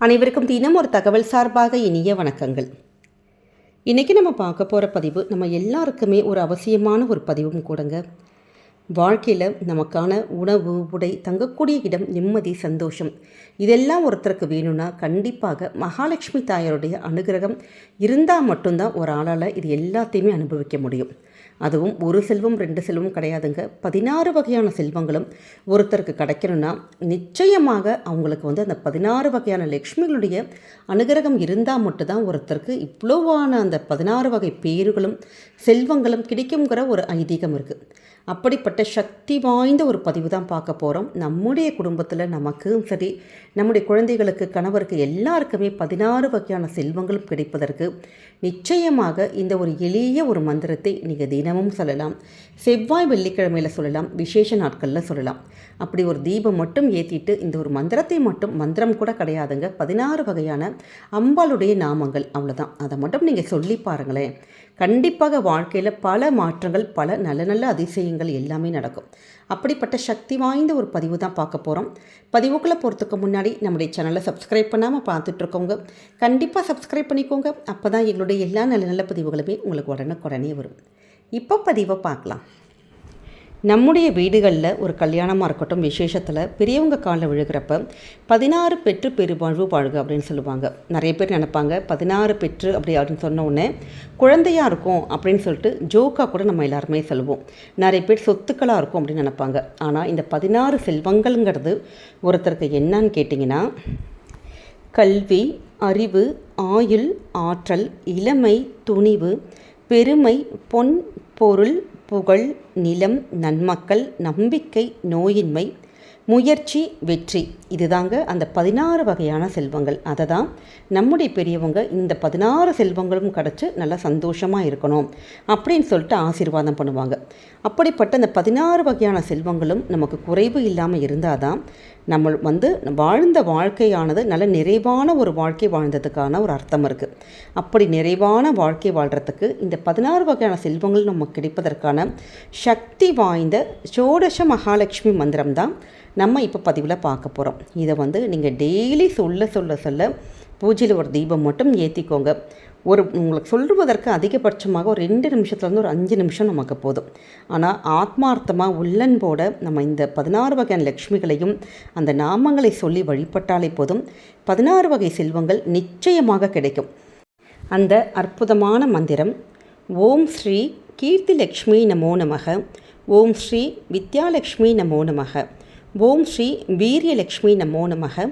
அனைவருக்கும் தினம் ஒரு தகவல் சார்பாக இனிய வணக்கங்கள். இன்றைக்கி நம்ம பார்க்க போகிற பதிவு நம்ம எல்லாருக்குமே ஒரு அவசியமான ஒரு பதிவும் கூடங்க. வாழ்க்கையில் நமக்கான உணவு உடை தங்கக்கூடிய இடம் நிம்மதி சந்தோஷம் இதெல்லாம் ஒருத்தருக்கு வேணும்னா கண்டிப்பாக மகாலட்சுமி தாயாருடைய அனுகிரகம் இருந்தால் மட்டும்தான் ஒரு ஆளால் இது எல்லாத்தையுமே அனுபவிக்க முடியும். அதுவும் ஒரு செல்வம் ரெண்டு செல்வம் கிடையாதுங்க. பதினாறு வகையான செல்வங்களும் ஒருத்தருக்கு கிடைக்கணும்னா நிச்சயமாக அவங்களுக்கு வந்து அந்த பதினாறு வகையான லக்ஷ்மிகளுடைய அனுகிரகம் இருந்தால் மட்டும்தான் ஒருத்தருக்கு இவ்வளோவான அந்த பதினாறு வகை பேர்களும் செல்வங்களும் கிடைக்குங்கிற ஒரு ஐதீகம் இருக்குது அப்படிப்பட்ட சக்தி வாய்ந்த ஒரு பதிவு தான் பார்க்க போகிறோம் நம்முடைய குடும்பத்தில் நமக்கும் சரி நம்முடைய குழந்தைகளுக்கு கணவருக்கு எல்லாருக்குமே பதினாறு வகையான செல்வங்களும் கிடைப்பதற்கு நிச்சயமாக இந்த ஒரு எளிய ஒரு மந்திரத்தை நீங்கள் தினமும் சொல்லலாம். செவ்வாய் வெள்ளிக்கிழமையில் சொல்லலாம் விசேஷ நாட்களில் சொல்லலாம். அப்படி ஒரு தீபம் மட்டும் ஏற்றிட்டு இந்த ஒரு மந்திரத்தை மட்டும் மந்திரம் கூட கிடையாதுங்க. பதினாறு வகையான அம்பாளுடைய நாமங்கள் அவ்வளோதான் அதை மட்டும் நீங்கள் சொல்லி பாருங்களேன். கண்டிப்பாக வாழ்க்கையில் பல மாற்றங்கள் பல நல்ல நல்ல அதிசயங்கள் எல்லாமே நடக்கும். அப்படிப்பட்ட சக்தி வாய்ந்த ஒரு பதிவு தான் பார்க்க போகிறோம் பதிவுக்குள்ளே போகிறதுக்கு முன்னாடி நம்முடைய சேனலை சப்ஸ்கிரைப் பண்ணாமல் பார்த்துட்ருக்கோங்க கண்டிப்பாக சப்ஸ்கிரைப் பண்ணிக்கோங்க. அப்போ தான் எங்களுடைய எல்லா நல்ல நல்ல பதிவுகளுமே உங்களுக்கு உடனுக்குடனே வரும். இப்போ பதிவை பார்க்கலாம். நம்முடைய வீடுகளில் ஒரு கல்யாணமாக இருக்கட்டும் விசேஷத்தில் பெரியவங்க காலில் விழுகிறப்ப பதினாறு பெற்று பெருவாழ்வு வாழ்க அப்படின்னு சொல்லுவாங்க. நிறைய பேர் நினைப்பாங்க பதினாறு பெற்று அப்படி அப்படின்னு சொன்ன உடனே குழந்தையாக இருக்கும் அப்படின்னு சொல்லிட்டு ஜோக்காக கூட நம்ம எல்லாருமே சொல்லுவோம். நிறைய பேர் சொத்துக்களாக இருக்கும் அப்படின்னு நினைப்பாங்க. ஆனால் இந்த பதினாறு செல்வங்கள்ங்கிறது ஒருத்தருக்கு என்னன்னு கேட்டிங்கன்னா கல்வி அறிவு ஆயுள் ஆற்றல் இளமை துணிவு பெருமை பொன் பொருள் புகழ் நிலம் நன்மக்கள் நம்பிக்கை நோயின்மை முயற்சி வெற்றி. இதுதாங்க அந்த பதினாறு வகையான செல்வங்கள். அதை தான் நம்முடைய பெரியவங்க இந்த பதினாறு செல்வங்களும் கிடச்சி நல்லா சந்தோஷமாக இருக்கணும் அப்படின்னு சொல்லிட்டு ஆசீர்வாதம் பண்ணுவாங்க. அப்படிப்பட்ட அந்த பதினாறு வகையான செல்வங்களும் நமக்கு குறைவு இல்லாமல் இருந்தால் தான் நம்ம வந்து வாழ்ந்த வாழ்க்கையானது நல்ல நிறைவான ஒரு வாழ்க்கை வாழ்ந்ததுக்கான ஒரு அர்த்தம் இருக்குது அப்படி நிறைவான வாழ்க்கை வாழ்கிறதுக்கு இந்த பதினாறு வகையான செல்வங்கள் நமக்கு கிடைப்பதற்கான சக்தி வாய்ந்த சோடச மகாலட்சுமி மந்திரம் தான் நம்ம இப்போ பதிவில் பார்க்க போகிறோம் இதை வந்து நீங்கள் டெய்லி சொல்ல சொல்ல சொல்ல பூஜையில் ஒரு தீபம் மட்டும் ஏற்றிக்கோங்க ஒரு உங்களுக்கு சொல்லுவதற்கு அதிகபட்சமாக ஒரு ரெண்டு நிமிஷத்துலேருந்து ஒரு அஞ்சு நிமிஷம் நமக்கு போதும். ஆனால் ஆத்மார்த்தமாக உள்ளன்போட நம்ம இந்த பதினாறு வகையான லக்ஷ்மிகளையும் அந்த நாமங்களை சொல்லி வழிபட்டாலே போதும். பதினாறு வகை செல்வங்கள் நிச்சயமாக கிடைக்கும். அந்த அற்புதமான மந்திரம் ஓம் ஸ்ரீ கீர்த்தி லக்ஷ்மி நமோ நமக ஓம் ஸ்ரீ வித்யாலக்ஷ்மி நமோ நமக ஓம் ஸ்ரீ வீரியலக்ஷ்மி நமோ நமக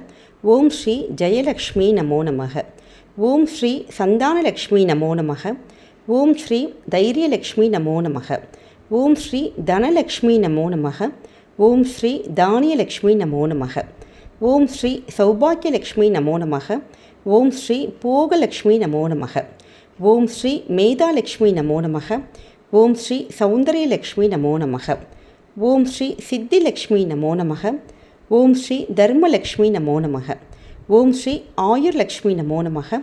ஓம் ஸ்ரீ ஜெயலக்ஷ்மி நமோ நமக ஓம் ஸ்ரீ சந்தானலக்ஷ்மி நமோ நமக ஓம் ஸ்ரீ தைரியலக்ஷ்மி நமோ நமக ஓம் ஸ்ரீ தனலக்ஷ்மி நமோ நமக ஓம் ஸ்ரீ தானியலக்ஷ்மி நமோ நமக ஓம் ஸ்ரீ சௌபாக்கியலக்ஷ்மி நமோ நமக ஓம் ஸ்ரீ போகலக்ஷ்மி நமோ நமக ஓம் ஸ்ரீ மேதாலக்ஷ்மி நமோ நமக ஓம் ஸ்ரீ சௌந்தரியலக்ஷ்மி நமோ நமக ஓம் ஸ்ரீ சித்திலக்ஷ்மி நமோ நமக ஓம் ஸ்ரீ தர்மலக்ஷ்மி நமோ நமக. ஓம் ஸ்ரீ ஆயுர்லக்ஷ்மி நமோ நமக.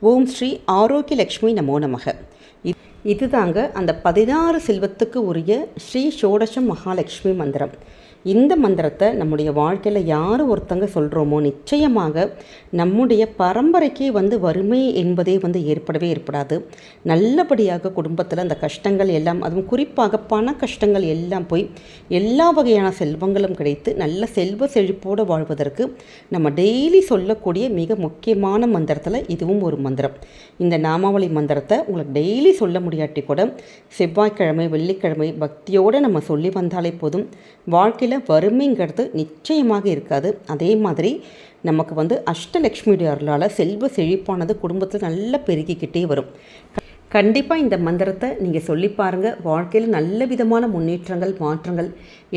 ஓம் ஸ்ரீ ஆரோக்கியலக்ஷ்மி நமோ நமக. இதுதாங்க அந்த பதினாறு செல்வத்துக்கு உரிய ஸ்ரீ ஷோடசம் மகாலட்சுமி மந்திரம். இந்த மந்திரத்தை நம்முடைய வாழ்க்கையில் யார் ஒருத்தங்க சொல்கிறோமோ நிச்சயமாக நம்முடைய பரம்பரைக்கே வந்து வறுமை என்பதே வந்து ஏற்படவே ஏற்படாது. நல்லபடியாக குடும்பத்தில் அந்த கஷ்டங்கள் எல்லாம் அதுவும் குறிப்பாக பண கஷ்டங்கள் எல்லாம் போய் எல்லா வகையான செல்வங்களும் கிடைத்து நல்ல செல்வ செழிப்போடு வாழ்வதற்கு நம்ம டெய்லி சொல்லக்கூடிய மிக முக்கியமான மந்திரத்தில் இதுவும் ஒரு மந்திரம். இந்த நாமாவளி மந்திரத்தை உங்களுக்கு டெய்லி சொல்ல முடியாட்டி கூட செவ்வாய்க்கிழமை வெள்ளிக்கிழமை பக்தியோடு நம்ம சொல்லி வந்தாலே போதும். வாழ்க்கையில் வறுமைங்கிறது நிச்சயமாக இருக்காது. அதே மாதிரி நமக்கு வந்து அஷ்டலக்ஷ்மியுடைய அருளால் செல்வ செழிப்பானது குடும்பத்தில் நல்லா பெருகிக்கிட்டே வரும். கண்டிப்பாக இந்த மந்திரத்தை நீங்கள் சொல்லி பாருங்கள் வாழ்க்கையில் நல்ல விதமான முன்னேற்றங்கள் மாற்றங்கள்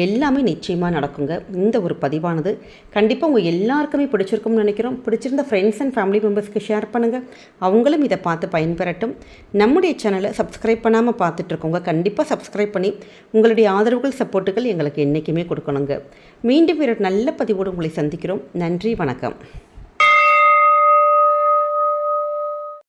எல்லாமே நிச்சயமாக நடக்குங்க. இந்த ஒரு பதிவானது கண்டிப்பாக உங்கள் எல்லாருக்குமே பிடிச்சிருக்கும்னு நினைக்கிறோம். பிடிச்சிருந்த ஃப்ரெண்ட்ஸ் அண்ட் ஃபேமிலி மெம்பர்ஸ்க்கு ஷேர் பண்ணுங்கள் அவங்களும் இதை பார்த்து பயன்பெறட்டும். நம்முடைய சேனலை சப்ஸ்கிரைப் பண்ணாமல் பார்த்துட்ருக்கோங்க கண்டிப்பாக சப்ஸ்கிரைப் பண்ணி உங்களுடைய ஆதரவுகள் சப்போர்ட்டுகள் எங்களுக்கு என்றைக்குமே கொடுக்கணுங்க. மீண்டும் ஒரு நல்ல பதிவோடு உங்களை சந்திக்கிறோம். நன்றி வணக்கம்.